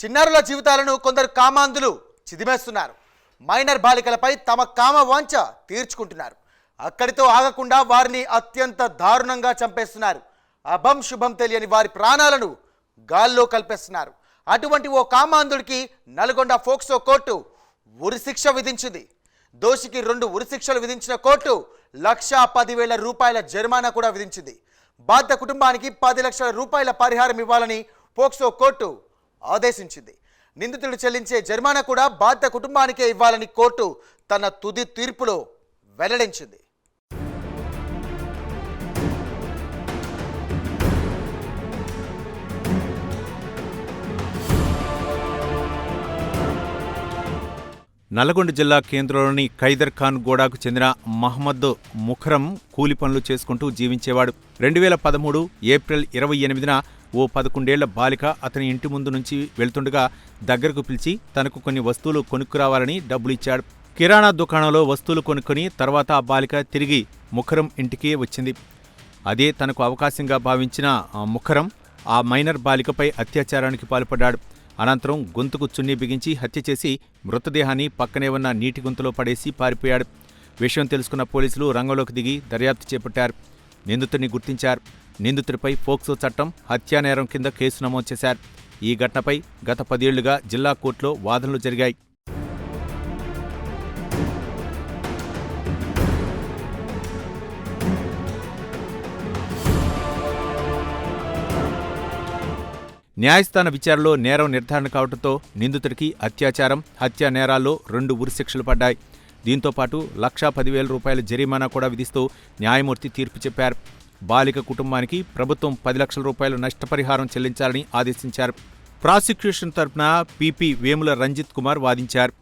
చిన్నారుల జీవితాలను కొందరు కామాంధులు చిదిమేస్తున్నారు. మైనర్ బాలికలపై తమ కామ వాంఛ తీర్చుకుంటున్నారు. అక్కడితో ఆగకుండా వారిని అత్యంత దారుణంగా చంపేస్తున్నారు. అభం శుభం తెలియని వారి ప్రాణాలను గాల్లో కల్పేస్తున్నారు. అటువంటి ఓ కామాంధుడికి నల్గొండ ఫోక్సో కోర్టు ఉరిశిక్ష విధించింది. దోషికి రెండు ఉరిశిక్షలు విధించిన కోర్టు లక్షా పదివేల రూపాయల జరిమానా కూడా విధించింది. బాధ్య కుటుంబానికి పది లక్షల రూపాయల పరిహారం ఇవ్వాలని పోక్సో కోర్టు ఆదేశించింది. నిందితుడు చెల్లించే జరిమానా కూడా బాధిత కుటుంబానికే ఇవ్వాలని కోర్టు తన తుది తీర్పులో వెల్లడించింది. నల్గొండ జిల్లా కేంద్రంలోని ఖైదర్ ఖాన్ గోడాకు చెందిన మహమ్మద్ ముఖరం కూలి పనులు చేసుకుంటూ జీవించేవాడు. రెండు వేల పదమూడు ఏప్రిల్ ఇరవై ఎనిమిదిన ఓ పదకొండేళ్ళ బాలిక అతని ఇంటి ముందు నుంచి వెళ్తుండగా దగ్గరకు పిలిచి తనకు కొన్ని వస్తువులు కొనుక్కురావాలని డబ్బులిచ్చాడు. కిరాణా దుకాణంలో వస్తువులు కొనుక్కొని తర్వాత ఆ బాలిక తిరిగి ముఖరం ఇంటికే వచ్చింది. అదే తనకు అవకాశంగా భావించిన ముఖరం ఆ మైనర్ బాలికపై అత్యాచారానికి పాల్పడ్డాడు. అనంతరం గొంతుకు చున్నీ బిగించి హత్య చేసి మృతదేహాన్ని పక్కనే ఉన్న నీటి గుంతలో పడేసి పారిపోయాడు. విషయం తెలుసుకున్న పోలీసులు రంగంలోకి దిగి దర్యాప్తు చేపట్టారు. నిందితుడిని గుర్తించారు. నిందితుడిపై ఫోక్సో చట్టం హత్యానేరం కింద కేసు నమోదు చేశారు. ఈ ఘటనపై గత పదేళ్ళుగా జిల్లా కోర్టులో వాదనలు జరిగాయి. న్యాయస్థాన విచారణలో నేరం నిర్ధారణ కావడంతో నిందితుడికి అత్యాచారం హత్యా నేరాల్లో రెండు ఉరిశిక్షలు పడ్డాయి. దీంతో పాటు లక్షా పదివేల రూపాయల జరిమానా కూడా విధిస్తూ న్యాయమూర్తి తీర్పు చెప్పారు. బాలిక కుటుంబానికి ప్రభుత్వం పది లక్షల రూపాయలు నష్టపరిహారం చెల్లించాలని ఆదేశించారు. ప్రాసిక్యూషన్ తరపున పీపీ వేముల రంజిత్ కుమార్ వాదించారు.